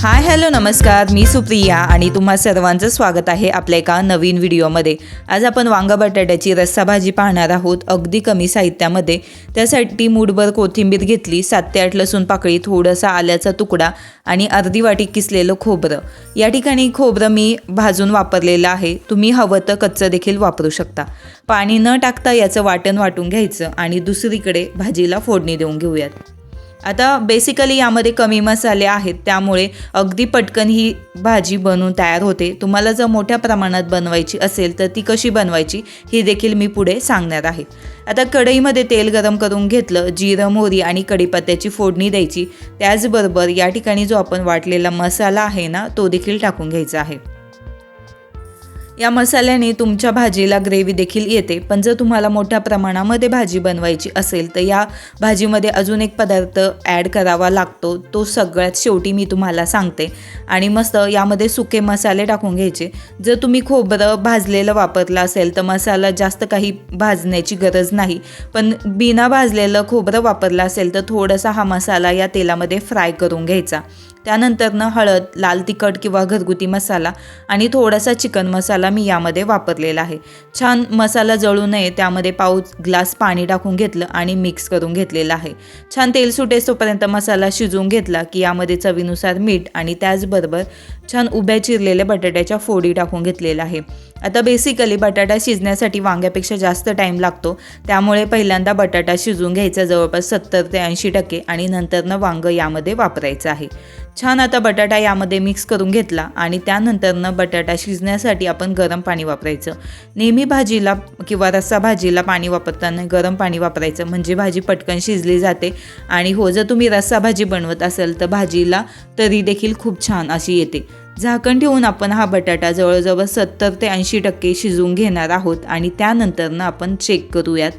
Hi hello नमस्कार. मी सुप्रिया आणि तुम्हा सर्वांचं स्वागत आहे आपल्या एका नवीन व्हिडिओमध्ये. आज आपण वांगा बटाट्याची रस्सा भाजी पाहणार आहोत. अगदी कमी साहित्यामध्ये. त्यासाठी मूठभर कोथिंबीर घेतली सात ते आठ लसूण पाकळी थोडासा आल्याचा तुकडा आणि अर्धी वाटी किसलेलं खोबरं. या ठिकाणी खोबरं मी भाजून वापरलेलं आहे. तुम्ही हवं तर कच्चं देखील वापरू शकता. पाणी न टाकता याचं वाटण वाटून घ्यायचं आणि दुसरीकडे भाजीला फोडणी देऊन घेऊयात. आता बेसिकली यामध्ये कमी मसाले आहेत त्यामुळे अगदी पटकन ही भाजी बनवून तयार होते. तुम्हाला जर मोठ्या प्रमाणात बनवायची असेल तर ती कशी बनवायची ही देखील मी पुढे सांगणार आहे. आता कढईमध्ये तेल गरम करून घेतलं जिरं मोहरी आणि कढीपत्त्याची फोडणी द्यायची. त्याचबरोबर या ठिकाणी जो आपण वाटलेला मसाला आहे ना तो देखील टाकून घ्यायचा आहे. या मसाल्याने तुमच्या भाजीला ग्रेव्ही देखील येते. पण जर तुम्हाला मोठ्या प्रमाणामध्ये भाजी बनवायची असेल तर या भाजीमध्ये अजून एक पदार्थ ॲड करावा लागतो. तो सगळ्यात शेवटी मी तुम्हाला सांगते. आणि मस्त यामध्ये सुके मसाले टाकून घ्यायचे. जर तुम्ही खोबरं भाजलेलं वापरलं असेल तर मसाला जास्त काही भाजण्याची गरज नाही. पण बिना भाजलेलं खोबरं वापरलं असेल तर थोडासा हा मसाला या तेलामध्ये फ्राय करून घ्यायचा. त्यानंतरनं हळद लाल तिखट किंवा घरगुती मसाला आणि थोडासा चिकन मसाला मी यामध्ये वापरलेला आहे. छान मसाला जळू नये त्यामध्ये पाऊच ग्लास पाणी टाकून घेतलं आणि मिक्स करून घेतलेलं आहे. छान तेल सुटेसोपर्यंत मसाला शिजवून घेतला की यामध्ये चवीनुसार मीठ आणि त्याचबरोबर छान उभ्या चिरलेल्या बटाट्याच्या फोडी टाकून घेतलेल्या आहे. आता बेसिकली बटाटा शिजण्यासाठी वांग्यापेक्षा जास्त टाईम लागतो. त्यामुळे पहिल्यांदा बटाटा शिजवून घ्यायचा जवळपास सत्तर ते ऐंशी टक्के आणि नंतरनं वांगं यामध्ये वापरायचं आहे. छान आता बटाटा यामध्ये मिक्स करून घेतला आणि त्यानंतरनं बटाटा शिजण्यासाठी आपण गरम पाणी वापरायचं. नेहमी भाजीला किंवा रस्सा भाजीला पाणी वापरताना गरम पाणी वापरायचं. म्हणजे भाजी पटकन शिजली जाते आणि हो जर तुम्ही रस्सा भाजी बनवत असाल तर भाजीला तरी देखील खूप छान अशी येते. झाकण ठेवून आपण हा बटाटा जवळजवळ सत्तर ते ऐंशी टक्के शिजवून घेणार आहोत आणि त्यानंतरनं आपण चेक करूयात.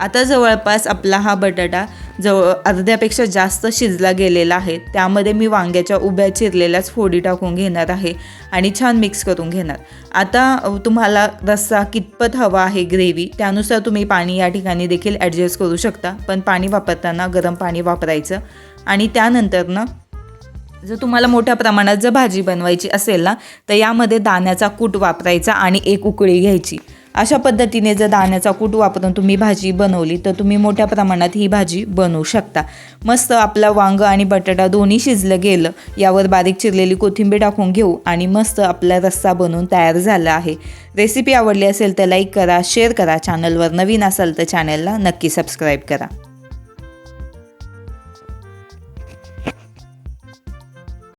आता जवळपास आपला हा बटाटा जवळ अर्ध्यापेक्षा जास्त शिजला गेलेला आहे. त्यामध्ये मी वांग्याच्या उभ्या चिरलेल्याच फोडी टाकून घेणार आहे आणि छान मिक्स करून घेणार. आता तुम्हाला रस्सा कितपत हवा आहे ग्रेव्ही त्यानुसार तुम्ही पाणी या ठिकाणी देखील ॲडजस्ट करू शकता. पण पाणी वापरताना गरम पाणी वापरायचं. आणि त्यानंतरनं जर तुम्हाला मोठ्या प्रमाणात जर भाजी बनवायची असेल ना तर यामध्ये दाण्याचा कूट वापरायचा आणि एक उकळी घ्यायची. अशा पद्धतीने जर दाण्याचा कूट वापरून तुम्ही भाजी बनवली तर तुम्ही मोठ्या प्रमाणात ही भाजी बनवू शकता. मस्त आपला वांग आणि बटाटा दोन्ही शिजलं गेलं यावर बारीक चिरलेली कोथिंबीर टाकून घेऊ आणि मस्त आपला रस्सा बनवून तयार झाला आहे. रेसिपी आवडली असेल तर लाईक करा शेअर करा चॅनलवर नवीन असाल तर चॅनलला नक्की सबस्क्राईब करा.